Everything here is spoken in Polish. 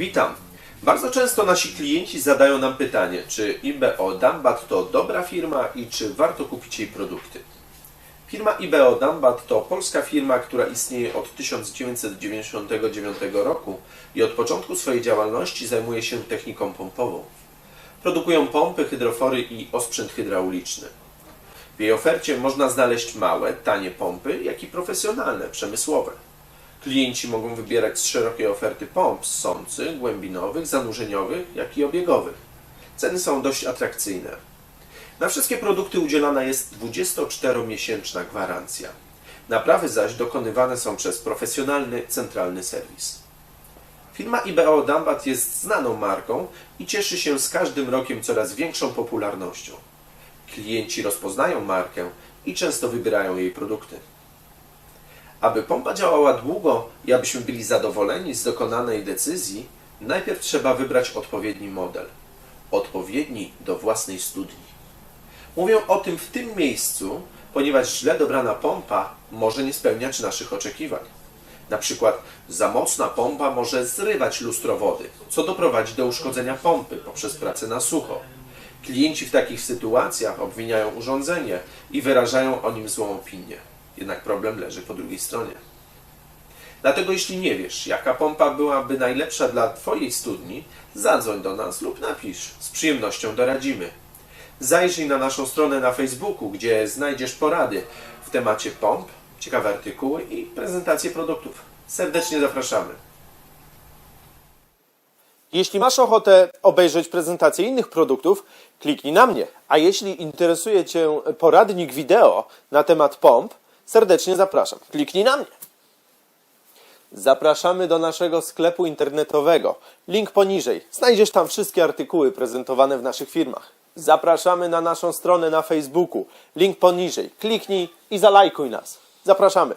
Witam. Bardzo często nasi klienci zadają nam pytanie, czy IBO Dambat to dobra firma i czy warto kupić jej produkty. Firma IBO Dambat to polska firma, która istnieje od 1999 roku i od początku swojej działalności zajmuje się techniką pompową. Produkują pompy, hydrofory i osprzęt hydrauliczny. W jej ofercie można znaleźć małe, tanie pompy, jak i profesjonalne, przemysłowe. Klienci mogą wybierać z szerokiej oferty pomp z sący, głębinowych, zanurzeniowych, jak i obiegowych. Ceny są dość atrakcyjne. Na wszystkie produkty udzielana jest 24-miesięczna gwarancja. Naprawy zaś dokonywane są przez profesjonalny centralny serwis. Firma IBO Dambat jest znaną marką i cieszy się z każdym rokiem coraz większą popularnością. Klienci rozpoznają markę i często wybierają jej produkty. Aby pompa działała długo i abyśmy byli zadowoleni z dokonanej decyzji, najpierw trzeba wybrać odpowiedni model. Odpowiedni do własnej studni. Mówię o tym w tym miejscu, ponieważ źle dobrana pompa może nie spełniać naszych oczekiwań. Na przykład za mocna pompa może zrywać lustro wody, co doprowadzi do uszkodzenia pompy poprzez pracę na sucho. Klienci w takich sytuacjach obwiniają urządzenie i wyrażają o nim złą opinię. Jednak problem leży po drugiej stronie. Dlatego jeśli nie wiesz, jaka pompa byłaby najlepsza dla Twojej studni, zadzwoń do nas lub napisz. Z przyjemnością doradzimy. Zajrzyj na naszą stronę na Facebooku, gdzie znajdziesz porady w temacie pomp, ciekawe artykuły i prezentacje produktów. Serdecznie zapraszamy. Jeśli masz ochotę obejrzeć prezentację innych produktów, kliknij na mnie. A jeśli interesuje Cię poradnik wideo na temat pomp, serdecznie zapraszam. Kliknij na mnie. Zapraszamy do naszego sklepu internetowego. Link poniżej. Znajdziesz tam wszystkie artykuły prezentowane w naszych firmach. Zapraszamy na naszą stronę na Facebooku. Link poniżej. Kliknij i zalajkuj nas. Zapraszamy.